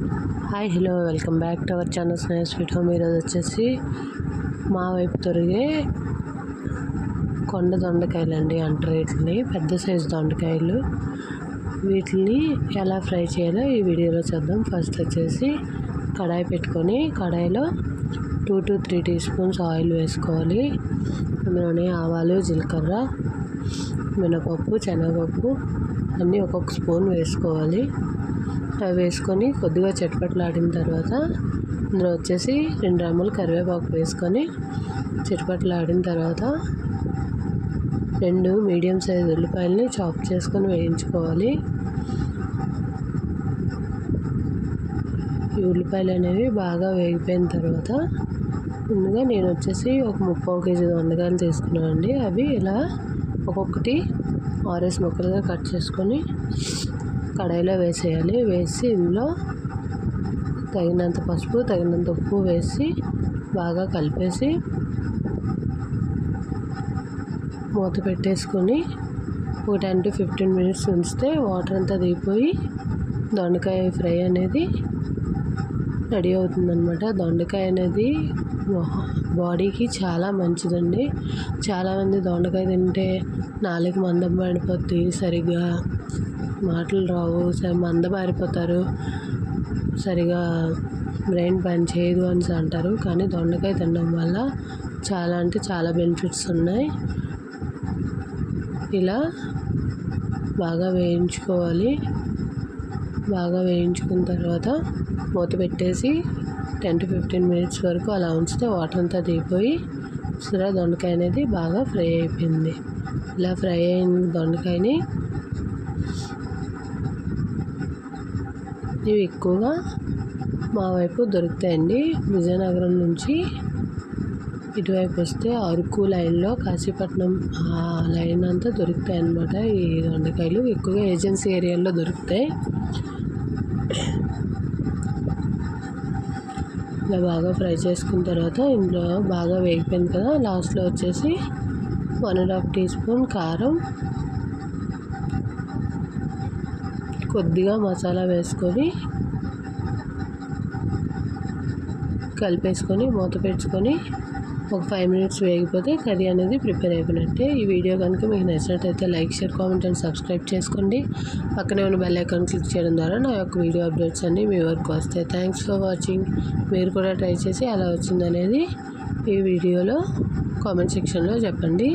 Hi hello welcome back to our channel Sneha sweet home. ఈరోజు వచ్చేసి మా వైపు దొరికే కొండ దొండకాయలు అండి అంటారు వీటిని పెద్ద సైజు దొండకాయలు. వీటిని ఎలా ఫ్రై చేయాలో ఈ వీడియోలో చూద్దాం. ఫస్ట్ వచ్చేసి కడాయి పెట్టుకొని కడాయిలో two to three teaspoons oil వేసుకోవాలి. అందులోనే ఆవాలు జీలకర్ర మినపప్పు శనగపప్పు అన్నీ ఒక్కొక్క స్పూన్ వేసుకోవాలి. అవి వేసుకొని కొద్దిగా చట్పట్లాడిన తర్వాత ఇందులో వచ్చేసి రెండు రమ్మలు కరివేపాకు వేసుకొని చట్పట్లాడిన తర్వాత రెండు మీడియం సైజ్ ఉల్లిపాయలని చాప్ చేసుకొని వేయించుకోవాలి. ఈ ఉల్లిపాయలు అనేవి బాగా వేగిపోయిన తర్వాత ముందుగా నేను వచ్చేసి ఒక ముప్పై కేజీ వందకాయలు తీసుకున్నానండి. అవి ఇలా ఒక్కొక్కటి ఆరేస్ ముక్కలుగా కట్ చేసుకొని కడాయిలో వేసేయాలి. వేసి ఇందులో తగినంత పసుపు తగినంత ఉప్పు వేసి బాగా కలిపేసి మూత పెట్టేసుకొని ఒక టెన్ టు ఫిఫ్టీన్ మినిట్స్ ఉంచితే వాటర్ అంతా దిగిపోయి దొండకాయ ఫ్రై అనేది రెడీ అవుతుందన్నమాట. దొండకాయ అనేది బాడీకి చాలా మంచిదండి. చాలామంది దొండకాయ తింటే నాలుగు మందం పడిపోద్ది సరిగ్గా మాటలు రావు మందబారిపోతారు సరిగా బ్రెయిన్ పని చేయదు అని అంటారు. కానీ దొండకాయ తినడం వల్ల చాలా అంటే చాలా బెనిఫిట్స్ ఉన్నాయి. ఇలా బాగా వేయించుకోవాలి. బాగా వేయించుకున్న తర్వాత మూత పెట్టేసి టెన్ టు ఫిఫ్టీన్ మినిట్స్ వరకు అలా ఉంచితే వాటర్ అంతా దిగిపోయి సురా దొండకాయ అనేది బాగా ఫ్రై అయిపోయింది. ఇలా ఫ్రై అయిన దొండకాయని ఇవి ఎక్కువగా మా వైపు దొరుకుతాయండి. విజయనగరం నుంచి ఇటువైపు వస్తే అరకు లైన్లో కాశీపట్నం ఆ లైన్ అంతా దొరుకుతాయి అన్నమాట ఈ దొండకాయలు. ఎక్కువగా ఏజెన్సీ ఏరియాలో దొరుకుతాయి. ఇలా బాగా ఫ్రై చేసుకున్న తర్వాత ఇందులో బాగా వేగిపోయింది కదా లాస్ట్లో వచ్చేసి one and half teaspoon కారం కొద్దిగా మసాలా వేసుకొని కలిపేసుకొని మూత పెట్టుకొని ఒక ఫైవ్ మినిట్స్ వేగిపోతే కర్రీ అనేది ప్రిపేర్ అయిపోయినట్టే. ఈ వీడియో కనుక మీకు నచ్చినట్టయితే like share comment and subscribe చేసుకోండి. పక్కనే ఉన్న బెల్ ఐకాన్ క్లిక్ చేయడం ద్వారా నా యొక్క వీడియో అప్డేట్స్ అన్నీ మీ వరకు వస్తాయి. థ్యాంక్స్ ఫర్ వాచింగ్ మీరు కూడా ట్రై చేసి ఎలా వచ్చిందనేది ఈ వీడియోలో కామెంట్ సెక్షన్లో చెప్పండి.